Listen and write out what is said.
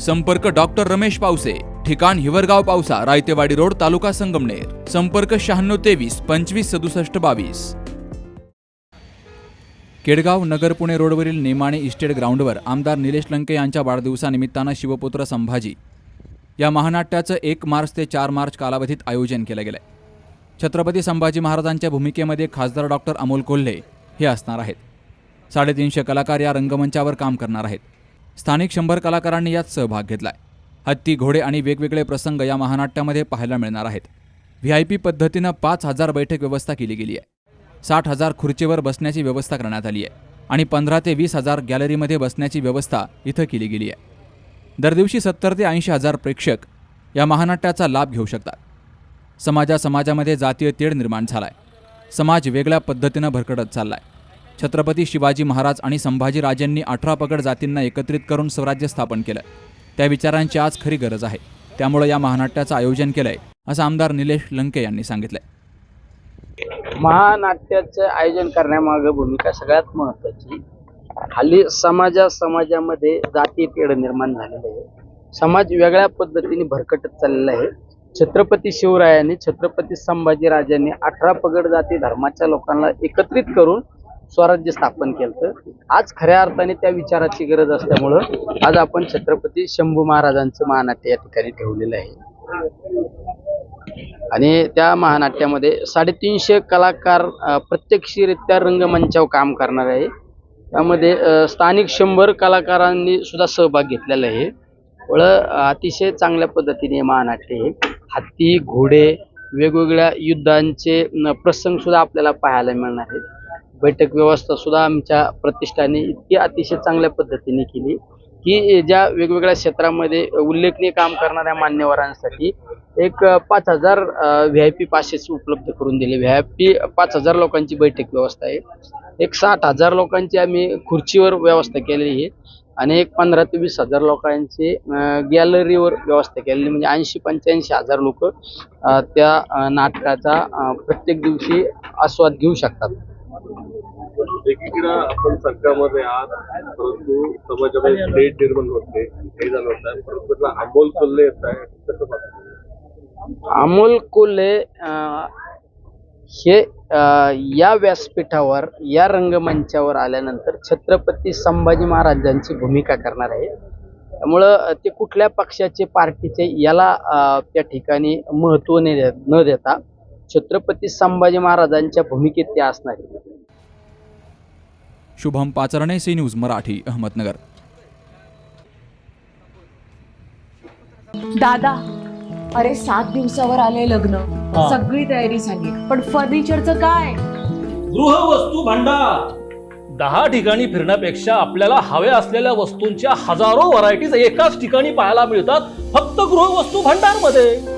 संपर्क डॉक्टर रमेश पावसे ठिकाण हिवरगाव पावसा रायतेवाडी रोड तालुका संगमनेर. संपर्क शहाण्णव तेवीस पंचवीस सदुसष्ट बावीस. केडगाव नगर पुणे रोडवरील नेमाणे इस्टेट ग्राउंडवर आमदार निलेश लंके यांच्या वाढदिवसानिमित्तानं शिवपुत्र संभाजी. या महानाट्याचं एक मार्च ते चार मार्च कालावधीत आयोजन केलं गेलं आहे छत्रपती संभाजी महाराजांच्या भूमिकेमध्ये खासदार डॉक्टर अमोल कोल्हे हे असणार आहेत. साडेतीनशे कलाकार या रंगमंचावर काम करणार आहेत. स्थानिक शंभर कलाकारांनी यात सहभाग घेतलाय. हत्ती घोडे आणि वेगवेगळे प्रसंग या महानाट्यामध्ये पाहायला मिळणार आहेत. व्ही आय पी पद्धतीनं पाच हजार बैठक व्यवस्था केली गेली आहे. साठ हजार खुर्चीवर बसण्याची व्यवस्था करण्यात आली आहे आणि पंधरा ते वीस हजार गॅलरीमध्ये बसण्याची व्यवस्था इथं केली गेली आहे. दरदिवशी सत्तर ते ऐंशी हजार प्रेक्षक या महानाट्याचा लाभ घेऊ शकतात. समाजा समाजामध्ये जातीय तेढ निर्माण झाला आहे समाज वेगळ्या पद्धतीनं भरकटत आहे छत्रपती शिवाजी महाराज आणि संभाजीराजेंनी अठरा पगड जातींना एकत्रित करून स्वराज्य स्थापन केलं. त्या विचारांची आज खरी गरज आहे. त्यामुळे या महानाट्याचं आयोजन केलंय असं आमदार निलेश लंके यांनी सांगितलंय. महानाट्याचं आयोजन करण्यामागे भूमिका सगळ्यात महत्वाची हल्ली समाजा समाजामध्ये जाती तेढ निर्माण झालेली आहे समाज वेगळ्या पद्धतीने भरकटत चाललेला आहे. छत्रपती शिवरायांनी छत्रपती संभाजीराजांनी अठरा पगड जाती धर्माच्या लोकांना एकत्रित करून स्वराज्य स्थापन केलं आज खऱ्या अर्थाने त्या विचाराची गरज असल्यामुळं आज आपण छत्रपती शंभू महाराजांचं महानाट्य या ठिकाणी ठेवलेलं आहे. आणि त्या महानाट्यामध्ये साडेतीनशे कलाकार प्रत्यक्षरित्या रंगमंचावर काम करणार आहे. त्यामध्ये स्थानिक शंभर कलाकारांनी सुद्धा सहभाग घेतलेला आहे. वळ अतिशय चांगल्या पद्धतीने महानाट्य आहे. हत्ती घोडे वेगवेगळ्या युद्धांचे प्रसंग सुद्धा आपल्याला पाहायला मिळणार आहेत. बैठक व्यवस्था सुद्धा आमच्या प्रतिष्ठाने इतकी अतिशय चांगल्या पद्धतीने केली की ज्या वेगवेगळ्या क्षेत्रामध्ये उल्लेखनीय काम करणाऱ्या मान्यवरांसाठी एक पाच हजार व्ही आय पी पासेस उपलब्ध करून दिले. व्ही आय पी पाच हजार लोकांची बैठक व्यवस्था आहे. एक साठ हजार लोकांची आम्ही खुर्चीवर व्यवस्था केलेली आहे आणि एक पंधरा ते वीस हजार लोकांची गॅलरीवर व्यवस्था केलेली म्हणजे ऐंशी पंच्याऐंशी हजार लोक त्या नाटकाचा प्रत्येक दिवशी आस्वाद घेऊ शकतात. एकीकडे आपण संघामध्ये आहात परंतु समाजामध्ये स्टेट निर्माण होते हे झालं होतं परंतु त्यातला अमोल कोल्हे येत आहे कसं अमोल कोल्हे हे या व्यासपीठावर या रंगमंचावर आल्यानंतर छत्रपती संभाजी महाराजांची भूमिका करणार आहे. त्यामुळं ते कुठल्या पक्षाचे पार्टीचे याला त्या ठिकाणी महत्त्व न देता छत्रपती संभाजी महाराजांच्या भूमिकेत ते असणार. Shubham Pacharane C news Marathi Ahmednagar. दादा अरे सात दिवसावर आले लग्न. सगळी तयारी झाली. पण फर्निचरचं काय? गृहवस्तू भांडार. दहा ठिकाणी फिरण्यापेक्षा आपल्याला हव्या असलेल्या वस्तूंच्या हजारो व्हरायटीज एकाच ठिकाणी पाहायला मिळतात फक्त गृहवस्तू भांडारमध्ये